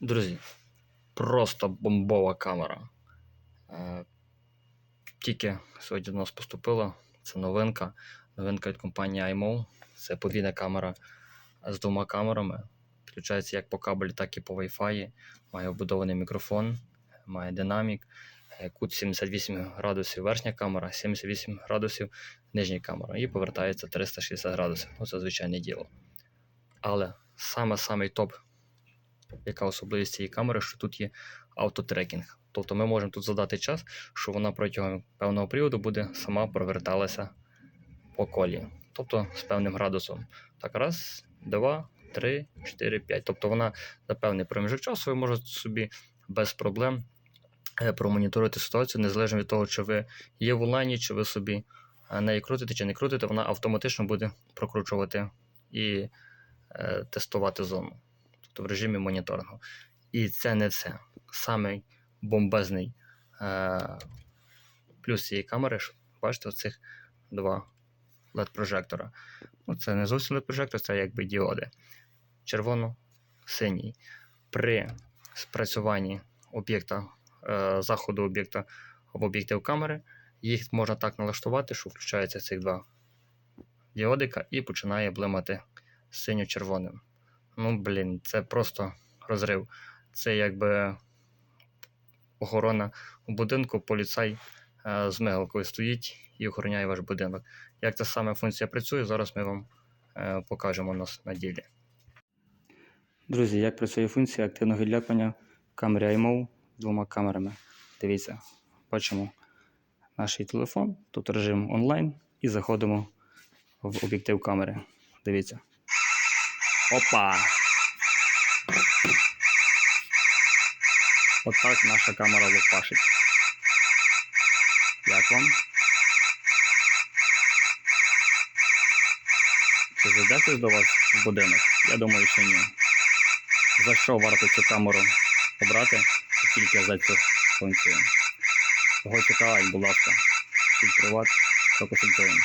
Друзі, просто бомбова камера. Е, Тільки сьогодні до нас поступила. Це новинка. Новинка від компанії iMO. Це подвійна камера з двома камерами. Підключається як по кабелю, так і по Wi-Fi. Має вбудований мікрофон, має динамік. Е, Кут 78 градусів верхня камера, 78 градусів нижня камера. І повертається 360 градусів. Ну, це звичайне діло. Але саме самий топ яка особливість цієї камери, що тут є автотрекінг. Тобто ми можемо тут задати час, що вона протягом певного періоду буде сама проверталася по колі. Тобто з певним градусом. Так, раз, два, три, чотири, п'ять. Тобто вона за певний проміжок часу ви можете собі без проблем е, промоніторити ситуацію, незалежно від того, чи ви є в онлайні, чи ви собі е, неї крутите, чи не крутите, вона автоматично буде прокручувати і е, тестувати зону тобто в режимі моніторингу. І це не все. Самий бомбезний е, плюс цієї камери, що бачите, оцих два LED-прожектора. Ну, це не зовсім LED-прожектор, це якби діоди. Червоно-синій. При спрацюванні об'єкта, е, заходу об'єкта в об'єктив камери, їх можна так налаштувати, що включаються цих два діодика і починає блимати синьо-червоним. Ну, блін, це просто розрив. Це якби охорона у будинку, поліцай е, з мигалкою стоїть і охороняє ваш будинок. Як ця саме функція працює, зараз ми вам е, покажемо нас на ділі. Друзі, як працює функція активного відлякування в камері iMOV з двома камерами. Дивіться, бачимо наш телефон, тут режим онлайн, і заходимо в об'єктив камери. Дивіться. Опа! Отак наша камера лопашить. Як вам? Чи зайде хтось до вас в будинок? Я думаю, що ні. За що варто цю камеру обрати? Тільки за цю функцію. Кого цікавить, будь ласка, приват, проконсультуємо.